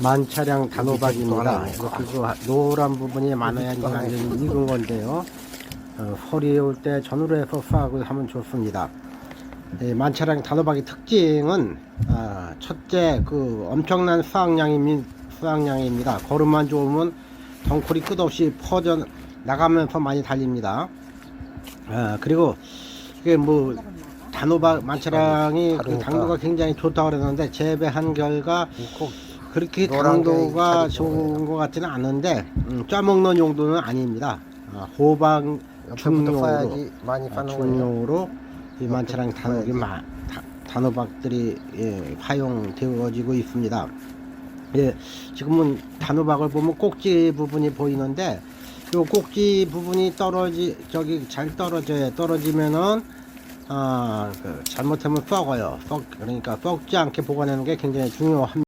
만 차량 단호박입니다. 이렇게 또 하나 그리고 노란 부분이 많아야 또 하나 이제 익은 건데요. 어, 허리에 올때 전후로 해서 수확을 하면 좋습니다. 이 만차량 단호박의 특징은 아, 첫째 그 엄청난 수확량입니다. 수확량입니다. 걸음만 좋으면 덩쿨이 끝없이 퍼져 나가면서 많이 달립니다. 아, 그리고 이게 뭐 단호박 만차량이 그. 당도가 굉장히 좋다고 그러는데 재배한 결과 꼭 그렇게 당도가 좋은 것 같지는 않은데 음, 짜먹는 용도는 아닙니다. 아, 호박 중용으로 많이 아. 중용으로 이 만차랑 단호박이. 마, 다- 단호박들이 예, 활용되어지고 있습니다. 예, 지금은 단호박을 보면 꼭지 부분이 보이는데 요 꼭지 부분이 떨어지 저기 잘 떨어져요. 떨어지면은 아, 그 잘못하면 썩어요. 썩 그러니까 썩지 않게 보관하는 게 굉장히 중요합니다.